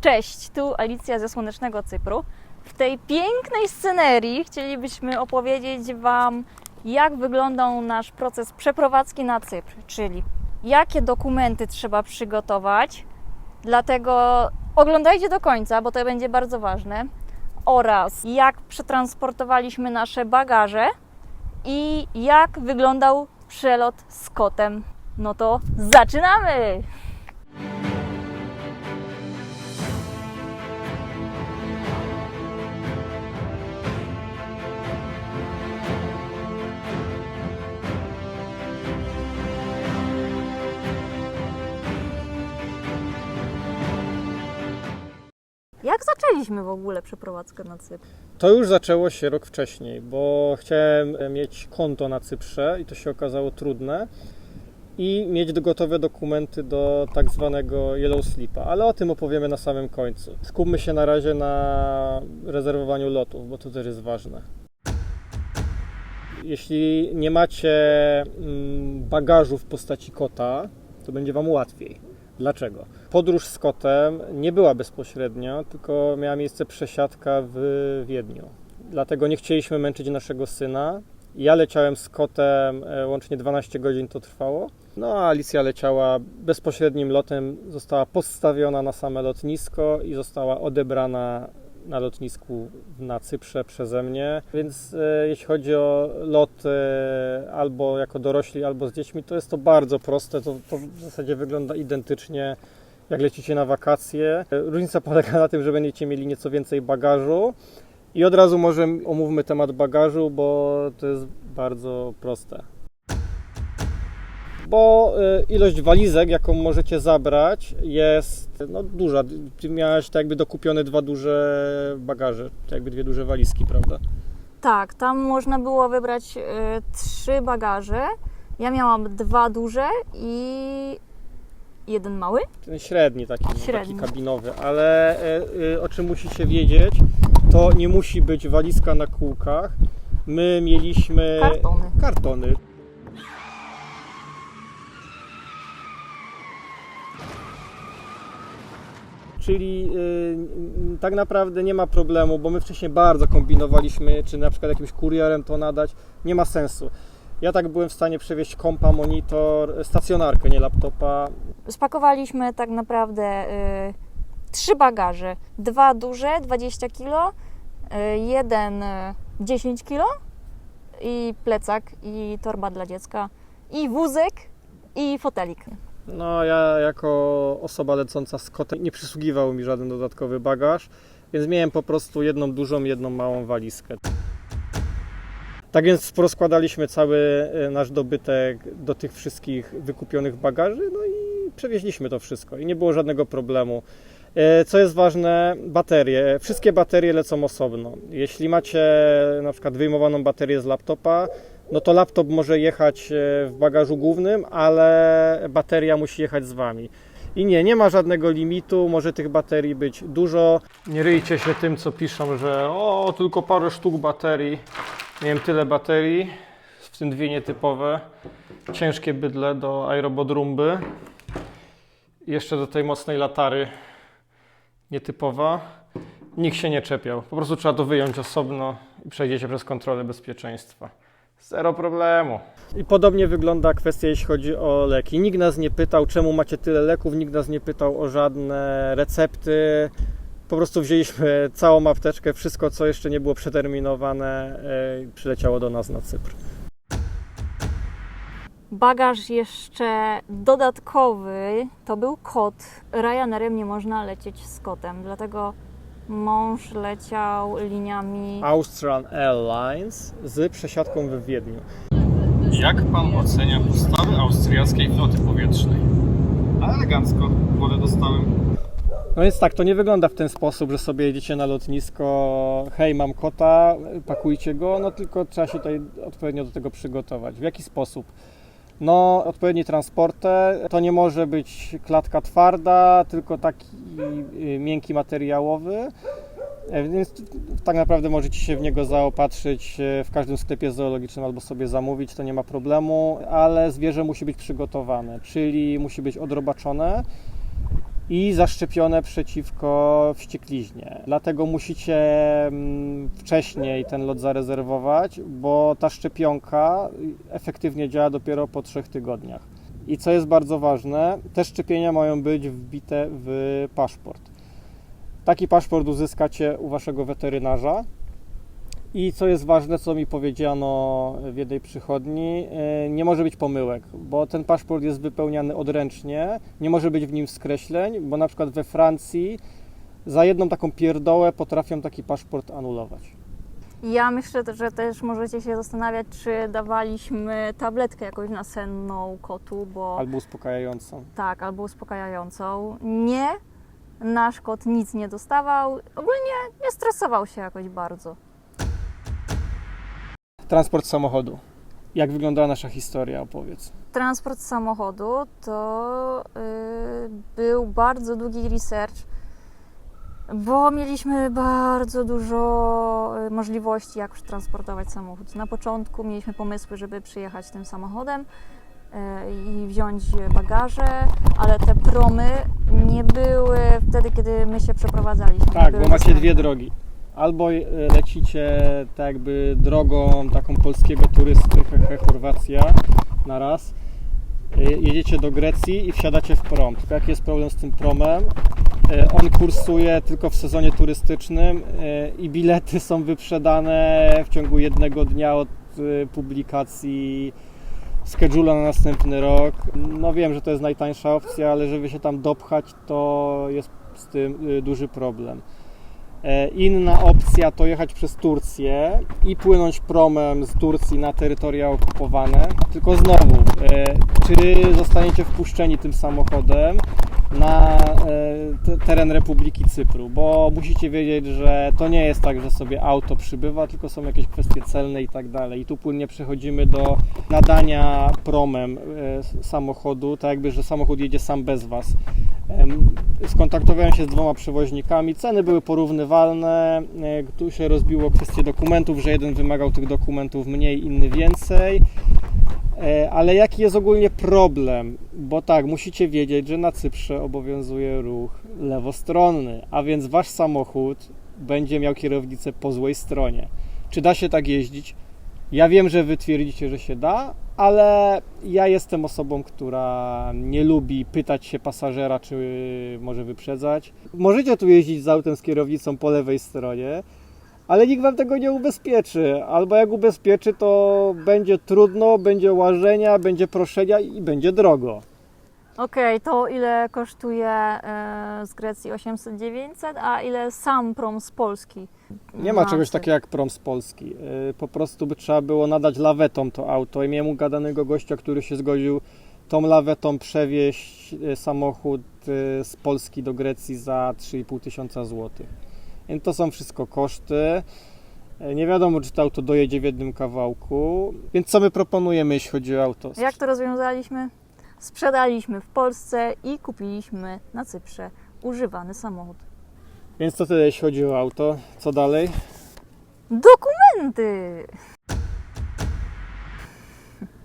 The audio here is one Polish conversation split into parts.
Cześć, tu Alicja ze Słonecznego Cypru. W tej pięknej scenerii chcielibyśmy opowiedzieć Wam, jak wyglądał nasz proces przeprowadzki na Cypr, czyli jakie dokumenty trzeba przygotować. Dlatego oglądajcie do końca, bo to będzie bardzo ważne. Oraz jak przetransportowaliśmy nasze bagaże i jak wyglądał przelot z kotem. No to zaczynamy! Zaczęliśmy w ogóle przeprowadzkę na Cypr? To już zaczęło się rok wcześniej, bo chciałem mieć konto na Cyprze i to się okazało trudne i mieć gotowe dokumenty do tak zwanego Yellow Slipa, ale o tym opowiemy na samym końcu. Skupmy się na razie na rezerwowaniu lotów, bo to też jest ważne. Jeśli nie macie mm, bagażu w postaci kota, to będzie Wam łatwiej. Dlaczego? Podróż z kotem nie była bezpośrednio, tylko miała miejsce przesiadka w Wiedniu. Dlatego nie chcieliśmy męczyć naszego syna. Ja leciałem z kotem, e, łącznie 12 godzin to trwało. No a Alicja leciała bezpośrednim lotem, została postawiona na same lotnisko i została odebrana na lotnisku na Cyprze przeze mnie. Więc e, jeśli chodzi o lot e, albo jako dorośli, albo z dziećmi, to jest to bardzo proste. To, to w zasadzie wygląda identycznie jak lecicie na wakacje. E, Różnica polega na tym, że będziecie mieli nieco więcej bagażu. I od razu może omówmy temat bagażu, bo to jest bardzo proste. Bo y, ilość walizek, jaką możecie zabrać, jest no, duża. Ty miałaś tak jakby dokupione dwa duże bagaże, tak jakby dwie duże walizki, prawda? Tak, tam można było wybrać y, trzy bagaże. Ja miałam dwa duże i jeden mały. Ten średni taki, no, Średni. taki kabinowy, ale e, y, o czym musicie wiedzieć, to nie musi być walizka na kółkach. My mieliśmy Kartony. kartony. Czyli y, tak naprawdę nie ma problemu, bo my wcześniej bardzo kombinowaliśmy, czy na przykład jakimś kurierem to nadać. Nie ma sensu. Ja tak byłem w stanie przewieźć kompa, monitor, stacjonarkę, nie laptopa. Spakowaliśmy tak naprawdę y, trzy bagaże. Dwa duże, 20 kg, y, jeden y, 10 kg i plecak, i torba dla dziecka, i wózek, i fotelik. No, ja jako osoba lecąca z kotem nie przysługiwał mi żaden dodatkowy bagaż, więc miałem po prostu jedną dużą, jedną małą walizkę. Tak więc porozkładaliśmy cały e, nasz dobytek do tych wszystkich wykupionych bagaży, no i przewieźliśmy to wszystko i nie było żadnego problemu. E, Co jest ważne, baterie. Wszystkie baterie lecą osobno. Jeśli macie na przykład wyjmowaną baterię z laptopa, no to laptop może jechać e, w bagażu głównym, ale bateria musi jechać z Wami. I nie, nie ma żadnego limitu, może tych baterii być dużo. Nie ryjcie się tym, co piszą, że o, tylko parę sztuk baterii. Miałem tyle baterii, w tym dwie nietypowe. Ciężkie bydle do aerobodrumby. Jeszcze do tej mocnej latary nietypowa. Nikt się nie czepiał. Po prostu trzeba to wyjąć osobno i przejdziecie przez kontrolę bezpieczeństwa. Zero problemu. I podobnie wygląda kwestia, jeśli chodzi o leki. Nikt nas nie pytał, czemu macie tyle leków, nikt nas nie pytał o żadne recepty. Po prostu wzięliśmy całą apteczkę, wszystko, co jeszcze nie było przeterminowane, yy, przyleciało do nas na Cypr. Bagaż jeszcze dodatkowy to był kot. Ryanerem nie można lecieć z kotem, dlatego mąż leciał liniami Austrian Airlines z przesiadką w Wiedniu. Jak pan ocenia postawy austriackiej floty powietrznej? Elegancko, wodę dostałem. No więc tak, to nie wygląda w ten sposób, że sobie jedziecie na lotnisko, hej, mam kota, pakujcie go, no tylko trzeba się tutaj odpowiednio do tego przygotować. W jaki sposób? No, odpowiedni transporter, to nie może być klatka twarda, tylko taki y, miękki materiałowy. E, Więc tak naprawdę możecie się w niego zaopatrzyć e, w każdym sklepie zoologicznym albo sobie zamówić, to nie ma problemu, ale zwierzę musi być przygotowane, czyli musi być odrobaczone, i zaszczepione przeciwko wściekliźnie. Dlatego musicie mm, wcześniej ten lot zarezerwować, bo ta szczepionka efektywnie działa dopiero po trzech tygodniach. I co jest bardzo ważne, te szczepienia mają być wbite w paszport. Taki paszport uzyskacie u waszego weterynarza. I co jest ważne, co mi powiedziano w jednej przychodni, yy, nie może być pomyłek, bo ten paszport jest wypełniany odręcznie, nie może być w nim skreśleń, bo na przykład we Francji za jedną taką pierdołę potrafią taki paszport anulować. Ja myślę, że też możecie się zastanawiać, czy dawaliśmy tabletkę jakąś nasenną kotu, bo Albo uspokajającą. tak, albo uspokajającą. Nie, nasz kot nic nie dostawał. Ogólnie nie stresował się jakoś bardzo. Transport samochodu. Jak wyglądała nasza historia, opowiedz. Transport samochodu to y, był bardzo długi research, bo mieliśmy bardzo dużo y, możliwości, jak przetransportować samochód. Na początku mieliśmy pomysły, żeby przyjechać tym samochodem y, i wziąć bagaże, ale te promy nie były wtedy, kiedy my się przeprowadzaliśmy. Tak, bo macie dwie drogi. Albo e, lecicie tak jakby drogą taką polskiego turysty, hehe, Chorwacja, na raz. E, Jedziecie do Grecji i wsiadacie w prom. Tylko jaki jest problem z tym promem? E, On kursuje tylko w sezonie turystycznym i bilety są wyprzedane w ciągu jednego dnia od publikacji schedula na następny rok. No wiem, że to jest najtańsza opcja, ale żeby się tam dopchać, to jest z tym duży problem. E, Inna opcja to jechać przez Turcję i płynąć promem z Turcji na terytoria okupowane. Tylko znowu, e, czy zostaniecie wpuszczeni tym samochodem na e, te- teren Republiki Cypru? Bo musicie wiedzieć, że to nie jest tak, że sobie auto przybywa, tylko są jakieś kwestie celne i tak dalej. I tu płynnie przechodzimy do nadania promem samochodu, tak jakby, że samochód jedzie sam bez Was. Em, Skontaktowałem się z dwoma przewoźnikami. Ceny były porównywalne. Tu się rozbiło kwestię dokumentów, że jeden wymagał tych dokumentów mniej, inny więcej. E, Ale jaki jest ogólnie problem? Bo tak, musicie wiedzieć, że na Cyprze obowiązuje ruch lewostronny, a więc wasz samochód będzie miał kierownicę po złej stronie. Czy da się tak jeździć? Ja wiem, że wy twierdzicie, że się da, ale ja jestem osobą, która nie lubi pytać się pasażera, czy może wyprzedzać. Możecie tu jeździć z autem z kierownicą po lewej stronie, ale nikt wam tego nie ubezpieczy. Albo jak ubezpieczy, to będzie trudno, będzie łażenia, będzie proszenia i będzie drogo. Okej, to ile kosztuje e, z Grecji 800-900, a ile sam prom z Polski? Nie ma czegoś takiego jak prom z Polski. Yy, Po prostu by trzeba było nadać lawetą to auto. I miałem ugadanego gościa, który się zgodził tą lawetą przewieźć yy, samochód z Polski do Grecji za 3,5 tysiąca złotych. Więc to są wszystko koszty. Nie wiadomo, czy to auto dojedzie w jednym kawałku. Więc co my proponujemy, jeśli chodzi o auto? Jak to rozwiązaliśmy? Sprzedaliśmy w Polsce i kupiliśmy na Cyprze używany samochód. Więc to tyle, jeśli chodzi o auto. Co dalej? Dokumenty!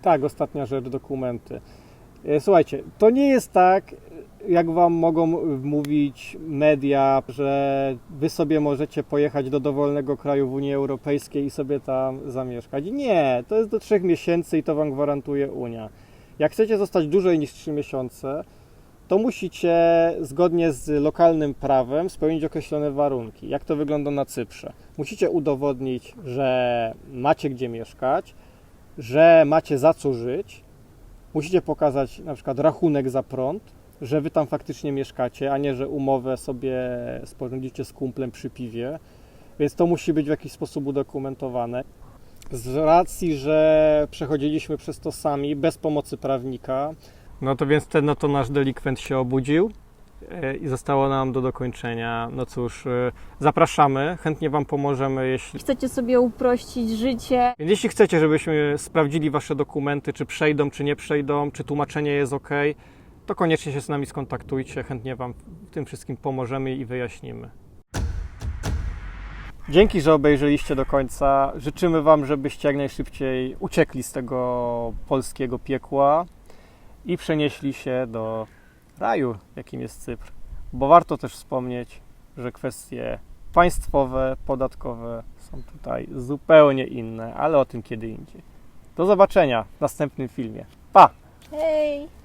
Tak, ostatnia rzecz, dokumenty. E, Słuchajcie, to nie jest tak, jak wam mogą mówić media, że wy sobie możecie pojechać do dowolnego kraju w Unii Europejskiej i sobie tam zamieszkać. Nie, to jest do trzech miesięcy i to wam gwarantuje Unia. Jak chcecie zostać dłużej niż trzy miesiące, to musicie zgodnie z lokalnym prawem spełnić określone warunki. Jak to wygląda na Cyprze? Musicie udowodnić, że macie gdzie mieszkać, że macie za co żyć, musicie pokazać na przykład rachunek za prąd, że wy tam faktycznie mieszkacie, a nie, że umowę sobie sporządzicie z kumplem przy piwie, więc to musi być w jakiś sposób udokumentowane. Z racji, że przechodziliśmy przez to sami, bez pomocy prawnika, no to więc ten no to nasz delikwent się obudził e, i zostało nam do dokończenia. No cóż, e, zapraszamy, chętnie Wam pomożemy, jeśli Chcecie sobie uprościć życie? więc jeśli chcecie, żebyśmy sprawdzili Wasze dokumenty, czy przejdą, czy nie przejdą, czy tłumaczenie jest ok, to koniecznie się z nami skontaktujcie. Chętnie Wam w tym wszystkim pomożemy i wyjaśnimy. Dzięki, że obejrzeliście do końca. Życzymy Wam, żebyście jak najszybciej uciekli z tego polskiego piekła i przenieśli się do raju, jakim jest Cypr. bo warto też wspomnieć, że kwestie państwowe, podatkowe są tutaj zupełnie inne, ale o tym kiedy indziej. Do zobaczenia w następnym filmie. Pa! Hej!